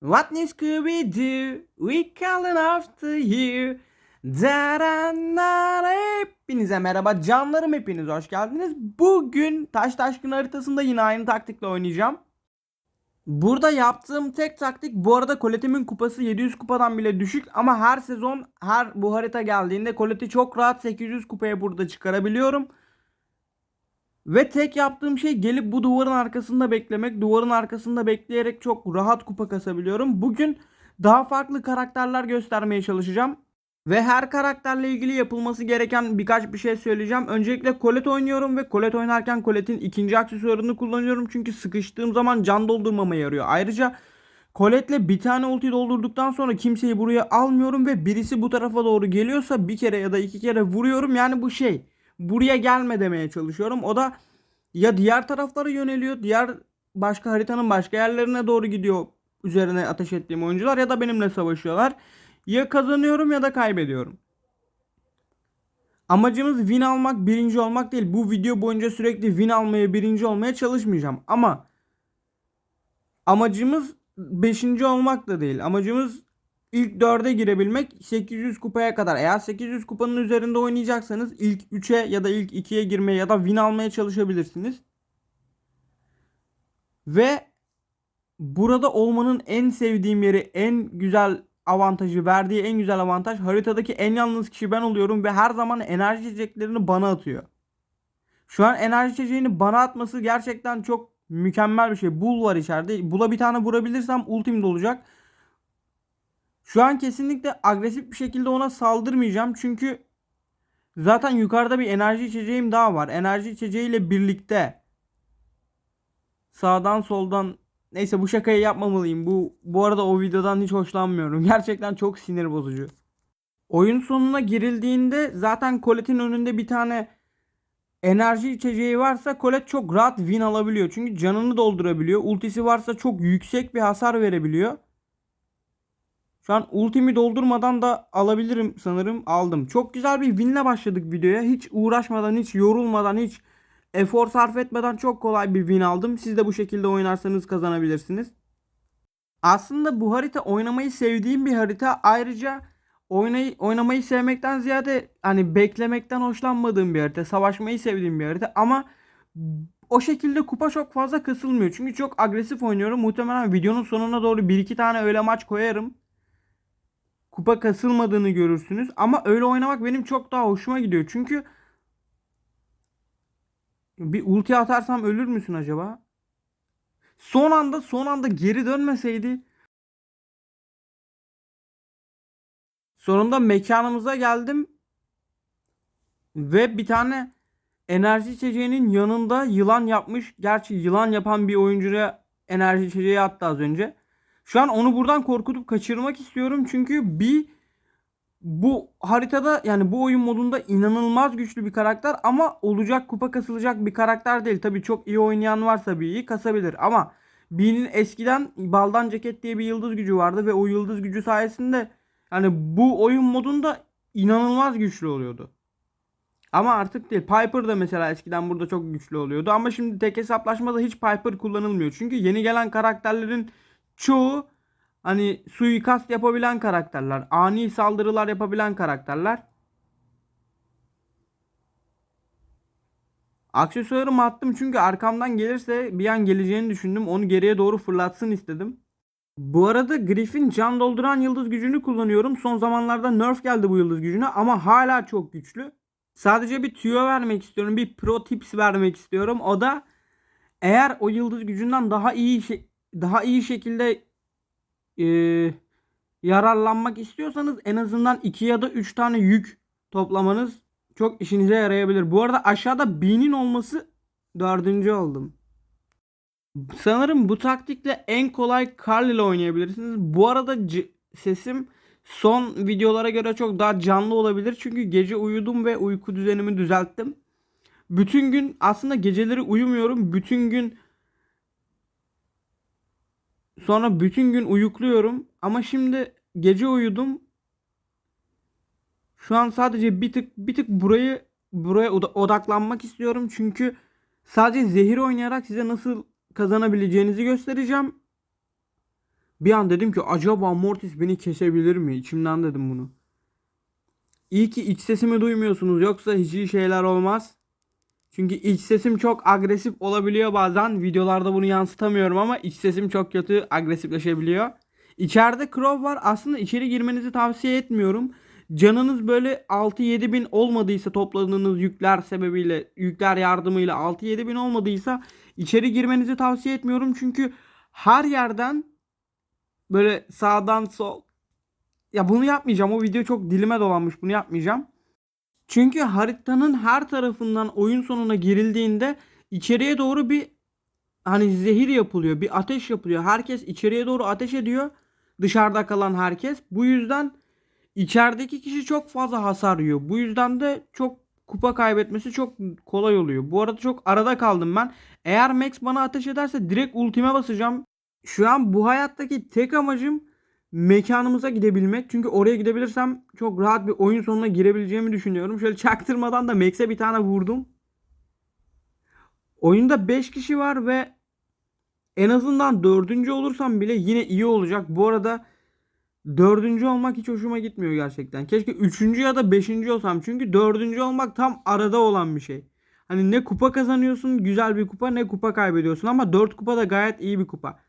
What new Scooby Doo? We calling after you. Daranara. Hepinize merhaba canlarım hepiniz hoş geldiniz. Bugün Taş Taşkın haritasında yine aynı taktikle oynayacağım. Burada yaptığım tek taktik bu arada Colette'imin kupası 700 kupadan bile düşük ama her sezon her bu harita geldiğinde Colette'i çok rahat 800 kupaya burada çıkarabiliyorum. Ve tek yaptığım şey gelip bu duvarın arkasında beklemek. Duvarın arkasında bekleyerek çok rahat kupa kasabiliyorum. Bugün daha farklı karakterler göstermeye çalışacağım. Ve her karakterle ilgili yapılması gereken birkaç bir şey söyleyeceğim. Öncelikle Colette oynuyorum ve Colette oynarken Colette'in ikinci aksesuarını kullanıyorum. Çünkü sıkıştığım zaman can doldurmama yarıyor. Ayrıca Colette'le bir tane ulti doldurduktan sonra kimseyi buraya almıyorum ve birisi bu tarafa doğru geliyorsa bir kere ya da iki kere vuruyorum. Yani bu şey buraya gelme demeye çalışıyorum. O da ya diğer taraflara yöneliyor, diğer başka haritanın başka yerlerine doğru gidiyor üzerine ateş ettiğim oyuncular ya da benimle savaşıyorlar. Ya kazanıyorum ya da kaybediyorum. Amacımız win almak, birinci olmak değil. Bu video boyunca sürekli win almaya, birinci olmaya çalışmayacağım. Ama amacımız 5. olmak da değil. Amacımız ilk 4'e girebilmek 800 kupaya kadar. Eğer 800 kupanın üzerinde oynayacaksanız ilk 3'e ya da ilk 2'ye girmeye ya da win almaya çalışabilirsiniz. Ve burada olmanın en sevdiğim yeri, en güzel avantajı, verdiği en güzel avantaj haritadaki en yalnız kişi ben oluyorum ve her zaman enerji içeceklerini bana atıyor. Şu an enerji içeceğini bana atması gerçekten çok mükemmel bir şey. Bul var içeride. Bula bir tane vurabilirsem ultim dolacak. Şu an kesinlikle agresif bir şekilde ona saldırmayacağım. Çünkü zaten yukarıda bir enerji içeceğim daha var. Enerji içeceğiyle birlikte sağdan soldan neyse bu şakayı yapmamalıyım. Bu bu arada o videodan hiç hoşlanmıyorum. Gerçekten çok sinir bozucu. Oyun sonuna girildiğinde zaten Colette'in önünde bir tane enerji içeceği varsa Colette çok rahat win alabiliyor. Çünkü canını doldurabiliyor. Ultisi varsa çok yüksek bir hasar verebiliyor. Şu an ultimi doldurmadan da alabilirim sanırım. Aldım. Çok güzel bir winle başladık videoya. Hiç uğraşmadan, hiç yorulmadan, hiç efor sarf etmeden çok kolay bir win aldım. Siz de bu şekilde oynarsanız kazanabilirsiniz. Aslında bu harita oynamayı sevdiğim bir harita. Ayrıca oynayı, oynamayı sevmekten ziyade hani beklemekten hoşlanmadığım bir harita. Savaşmayı sevdiğim bir harita ama o şekilde kupa çok fazla kasılmıyor. Çünkü çok agresif oynuyorum. Muhtemelen videonun sonuna doğru 1-2 tane öyle maç koyarım kupa kasılmadığını görürsünüz. Ama öyle oynamak benim çok daha hoşuma gidiyor. Çünkü bir ulti atarsam ölür müsün acaba? Son anda son anda geri dönmeseydi sonunda mekanımıza geldim ve bir tane enerji içeceğinin yanında yılan yapmış. Gerçi yılan yapan bir oyuncuya enerji içeceği attı az önce. Şu an onu buradan korkutup kaçırmak istiyorum. Çünkü bir bu haritada yani bu oyun modunda inanılmaz güçlü bir karakter ama olacak kupa kasılacak bir karakter değil. Tabii çok iyi oynayan varsa bir iyi kasabilir ama B'nin eskiden baldan ceket diye bir yıldız gücü vardı ve o yıldız gücü sayesinde yani bu oyun modunda inanılmaz güçlü oluyordu. Ama artık değil. Piper da mesela eskiden burada çok güçlü oluyordu ama şimdi tek hesaplaşmada hiç Piper kullanılmıyor. Çünkü yeni gelen karakterlerin çoğu hani suikast yapabilen karakterler, ani saldırılar yapabilen karakterler. Aksesuarımı attım çünkü arkamdan gelirse bir an geleceğini düşündüm. Onu geriye doğru fırlatsın istedim. Bu arada Griffin can dolduran yıldız gücünü kullanıyorum. Son zamanlarda nerf geldi bu yıldız gücüne ama hala çok güçlü. Sadece bir tüyo vermek istiyorum. Bir pro tips vermek istiyorum. O da eğer o yıldız gücünden daha iyi şey, daha iyi şekilde e, yararlanmak istiyorsanız en azından 2 ya da 3 tane yük toplamanız çok işinize yarayabilir. Bu arada aşağıda B'nin olması dördüncü oldum. Sanırım bu taktikle en kolay Carl ile oynayabilirsiniz. Bu arada sesim son videolara göre çok daha canlı olabilir. Çünkü gece uyudum ve uyku düzenimi düzelttim. Bütün gün aslında geceleri uyumuyorum. Bütün gün Sonra bütün gün uyukluyorum. Ama şimdi gece uyudum. Şu an sadece bir tık bir tık burayı buraya oda- odaklanmak istiyorum. Çünkü sadece zehir oynayarak size nasıl kazanabileceğinizi göstereceğim. Bir an dedim ki acaba Mortis beni kesebilir mi? İçimden dedim bunu. İyi ki iç sesimi duymuyorsunuz yoksa hiç iyi şeyler olmaz. Çünkü iç sesim çok agresif olabiliyor bazen. Videolarda bunu yansıtamıyorum ama iç sesim çok kötü agresifleşebiliyor. İçeride Crow var. Aslında içeri girmenizi tavsiye etmiyorum. Canınız böyle 6-7 bin olmadıysa topladığınız yükler sebebiyle, yükler yardımıyla 6-7 bin olmadıysa içeri girmenizi tavsiye etmiyorum. Çünkü her yerden böyle sağdan sol ya bunu yapmayacağım. O video çok dilime dolanmış. Bunu yapmayacağım. Çünkü haritanın her tarafından oyun sonuna girildiğinde içeriye doğru bir hani zehir yapılıyor. Bir ateş yapılıyor. Herkes içeriye doğru ateş ediyor. Dışarıda kalan herkes. Bu yüzden içerideki kişi çok fazla hasar yiyor. Bu yüzden de çok kupa kaybetmesi çok kolay oluyor. Bu arada çok arada kaldım ben. Eğer Max bana ateş ederse direkt ultime basacağım. Şu an bu hayattaki tek amacım mekanımıza gidebilmek. Çünkü oraya gidebilirsem çok rahat bir oyun sonuna girebileceğimi düşünüyorum. Şöyle çaktırmadan da Max'e bir tane vurdum. Oyunda 5 kişi var ve en azından dördüncü olursam bile yine iyi olacak. Bu arada dördüncü olmak hiç hoşuma gitmiyor gerçekten. Keşke üçüncü ya da beşinci olsam. Çünkü dördüncü olmak tam arada olan bir şey. Hani ne kupa kazanıyorsun güzel bir kupa ne kupa kaybediyorsun ama 4 kupa da gayet iyi bir kupa.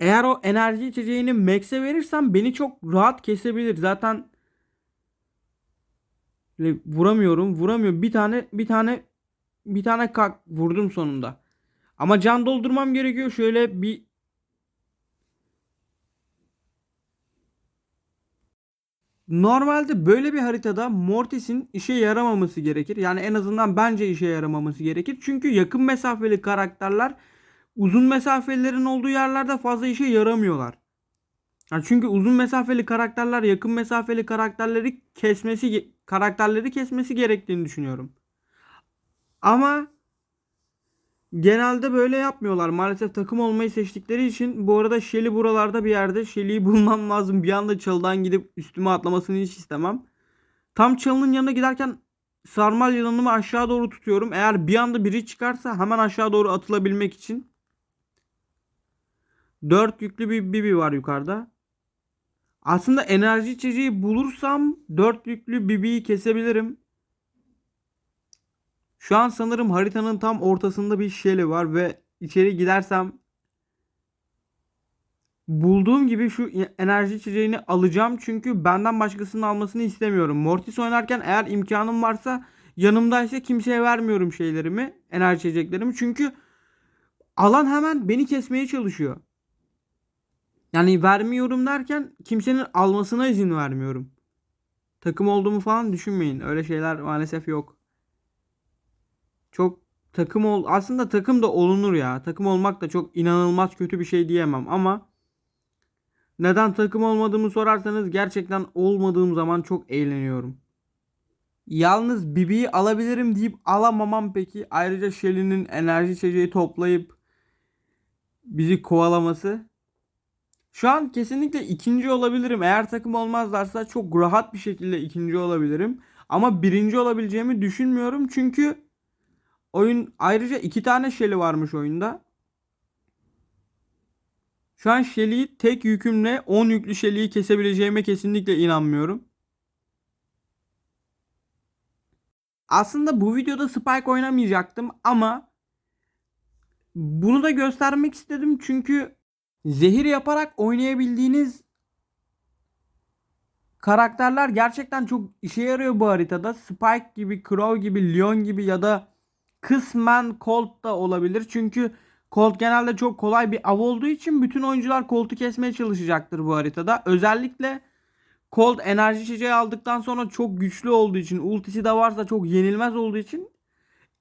Eğer o enerji içeceğini Max'e verirsem beni çok rahat kesebilir. Zaten vuramıyorum, vuramıyorum. Bir tane bir tane bir tane kalk vurdum sonunda. Ama can doldurmam gerekiyor. Şöyle bir Normalde böyle bir haritada Mortis'in işe yaramaması gerekir. Yani en azından bence işe yaramaması gerekir. Çünkü yakın mesafeli karakterler uzun mesafelerin olduğu yerlerde fazla işe yaramıyorlar. Yani çünkü uzun mesafeli karakterler yakın mesafeli karakterleri kesmesi karakterleri kesmesi gerektiğini düşünüyorum. Ama genelde böyle yapmıyorlar. Maalesef takım olmayı seçtikleri için bu arada Shelly buralarda bir yerde. Shelly'yi bulmam lazım. Bir anda çalıdan gidip üstüme atlamasını hiç istemem. Tam çalının yanına giderken sarmal yılanımı aşağı doğru tutuyorum. Eğer bir anda biri çıkarsa hemen aşağı doğru atılabilmek için. 4 yüklü bir Bibi var yukarıda. Aslında enerji içeceği bulursam 4 yüklü Bibi'yi kesebilirim. Şu an sanırım haritanın tam ortasında bir Shelly var ve içeri gidersem bulduğum gibi şu enerji içeceğini alacağım çünkü benden başkasının almasını istemiyorum. Mortis oynarken eğer imkanım varsa yanımdaysa kimseye vermiyorum şeylerimi, enerji içeceklerimi çünkü alan hemen beni kesmeye çalışıyor. Yani vermiyorum derken kimsenin almasına izin vermiyorum. Takım olduğumu falan düşünmeyin. Öyle şeyler maalesef yok. Çok takım ol aslında takım da olunur ya. Takım olmak da çok inanılmaz kötü bir şey diyemem ama neden takım olmadığımı sorarsanız gerçekten olmadığım zaman çok eğleniyorum. Yalnız Bibi'yi alabilirim deyip alamamam peki. Ayrıca Shelly'nin enerji içeceği toplayıp bizi kovalaması şu an kesinlikle ikinci olabilirim. Eğer takım olmazlarsa çok rahat bir şekilde ikinci olabilirim. Ama birinci olabileceğimi düşünmüyorum. Çünkü oyun ayrıca iki tane Shelly varmış oyunda. Şu an Shelly'yi tek yükümle 10 yüklü Shelly'yi kesebileceğime kesinlikle inanmıyorum. Aslında bu videoda Spike oynamayacaktım ama bunu da göstermek istedim çünkü zehir yaparak oynayabildiğiniz karakterler gerçekten çok işe yarıyor bu haritada. Spike gibi, Crow gibi, Leon gibi ya da kısmen Colt da olabilir. Çünkü Colt genelde çok kolay bir av olduğu için bütün oyuncular Colt'u kesmeye çalışacaktır bu haritada. Özellikle Colt enerji içeceği aldıktan sonra çok güçlü olduğu için, ultisi de varsa çok yenilmez olduğu için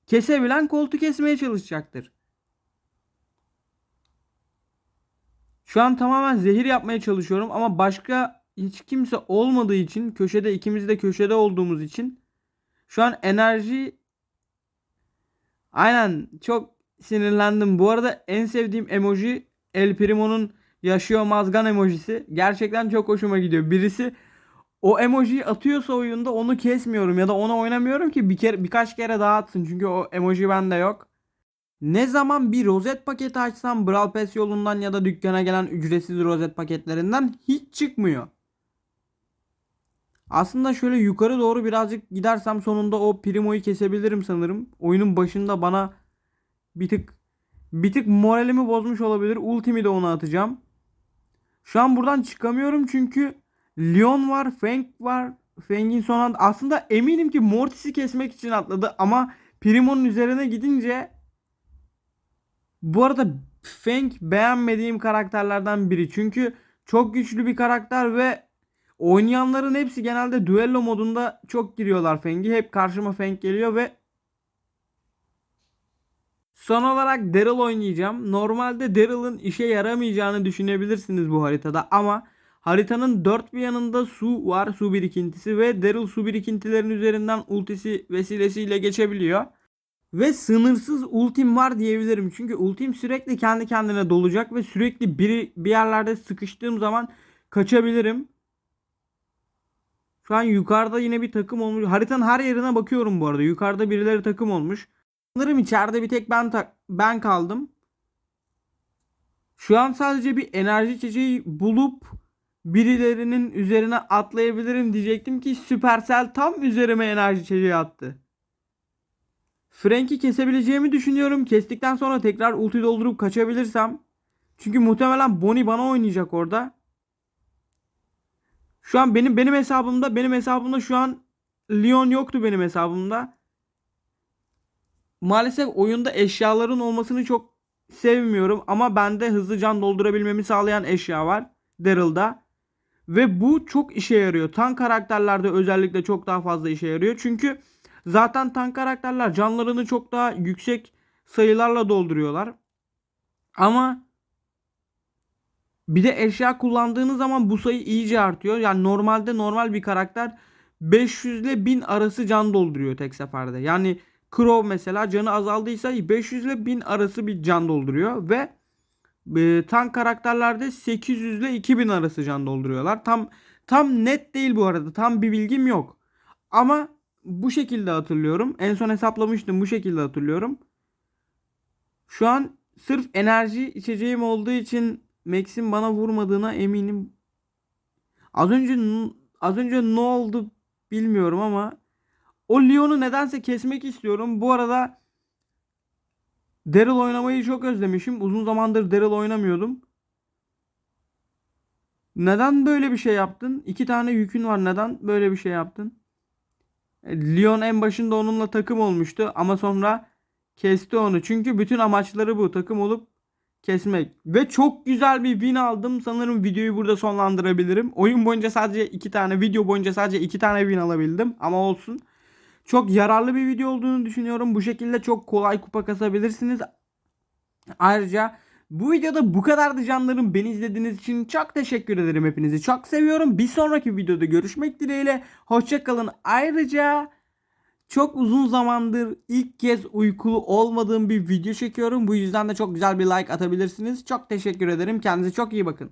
kesebilen Colt'u kesmeye çalışacaktır. Şu an tamamen zehir yapmaya çalışıyorum ama başka hiç kimse olmadığı için köşede ikimiz de köşede olduğumuz için şu an enerji aynen çok sinirlendim. Bu arada en sevdiğim emoji El Primo'nun yaşıyor mazgan emojisi. Gerçekten çok hoşuma gidiyor. Birisi o emojiyi atıyorsa oyunda onu kesmiyorum ya da onu oynamıyorum ki bir kere birkaç kere daha atsın. Çünkü o emoji bende yok. Ne zaman bir rozet paketi açsam Brawl Pass yolundan ya da dükkana gelen ücretsiz rozet paketlerinden hiç çıkmıyor. Aslında şöyle yukarı doğru birazcık gidersem sonunda o Primo'yu kesebilirim sanırım. Oyunun başında bana bir tık bir tık moralimi bozmuş olabilir. Ultimi de ona atacağım. Şu an buradan çıkamıyorum çünkü Leon var, Fang var. Fang'in son anda aslında eminim ki Mortis'i kesmek için atladı ama Primo'nun üzerine gidince bu arada Fang beğenmediğim karakterlerden biri. Çünkü çok güçlü bir karakter ve oynayanların hepsi genelde düello modunda çok giriyorlar Fang'i. Hep karşıma Fang geliyor ve Son olarak Daryl oynayacağım. Normalde Daryl'ın işe yaramayacağını düşünebilirsiniz bu haritada ama haritanın dört bir yanında su var, su birikintisi ve Daryl su birikintilerin üzerinden ultisi vesilesiyle geçebiliyor. Ve sınırsız ultim var diyebilirim. Çünkü ultim sürekli kendi kendine dolacak ve sürekli biri bir yerlerde sıkıştığım zaman kaçabilirim. Şu an yukarıda yine bir takım olmuş. Haritanın her yerine bakıyorum bu arada. Yukarıda birileri takım olmuş. Sanırım içeride bir tek ben ben kaldım. Şu an sadece bir enerji içeceği bulup birilerinin üzerine atlayabilirim diyecektim ki Supercell tam üzerime enerji içeceği attı. Frank'i kesebileceğimi düşünüyorum. Kestikten sonra tekrar ulti doldurup kaçabilirsem. Çünkü muhtemelen Bonnie bana oynayacak orada. Şu an benim benim hesabımda benim hesabımda şu an Leon yoktu benim hesabımda. Maalesef oyunda eşyaların olmasını çok sevmiyorum ama bende hızlı can doldurabilmemi sağlayan eşya var Daryl'da. Ve bu çok işe yarıyor. Tank karakterlerde özellikle çok daha fazla işe yarıyor. Çünkü zaten tank karakterler canlarını çok daha yüksek sayılarla dolduruyorlar. Ama bir de eşya kullandığınız zaman bu sayı iyice artıyor. Yani normalde normal bir karakter 500 ile 1000 arası can dolduruyor tek seferde. Yani Crow mesela canı azaldıysa 500 ile 1000 arası bir can dolduruyor ve e, tank karakterlerde 800 ile 2000 arası can dolduruyorlar. Tam tam net değil bu arada. Tam bir bilgim yok. Ama bu şekilde hatırlıyorum. En son hesaplamıştım bu şekilde hatırlıyorum. Şu an sırf enerji içeceğim olduğu için Max'in bana vurmadığına eminim. Az önce az önce ne oldu bilmiyorum ama o Leon'u nedense kesmek istiyorum. Bu arada Daryl oynamayı çok özlemişim. Uzun zamandır Daryl oynamıyordum. Neden böyle bir şey yaptın? İki tane yükün var. Neden böyle bir şey yaptın? Leon en başında onunla takım olmuştu ama sonra kesti onu. Çünkü bütün amaçları bu. Takım olup kesmek. Ve çok güzel bir win aldım. Sanırım videoyu burada sonlandırabilirim. Oyun boyunca sadece iki tane, video boyunca sadece iki tane win alabildim. Ama olsun. Çok yararlı bir video olduğunu düşünüyorum. Bu şekilde çok kolay kupa kasabilirsiniz. Ayrıca bu videoda bu kadardı canlarım. Beni izlediğiniz için çok teşekkür ederim. Hepinizi çok seviyorum. Bir sonraki videoda görüşmek dileğiyle. Hoşçakalın. Ayrıca çok uzun zamandır ilk kez uykulu olmadığım bir video çekiyorum. Bu yüzden de çok güzel bir like atabilirsiniz. Çok teşekkür ederim. Kendinize çok iyi bakın.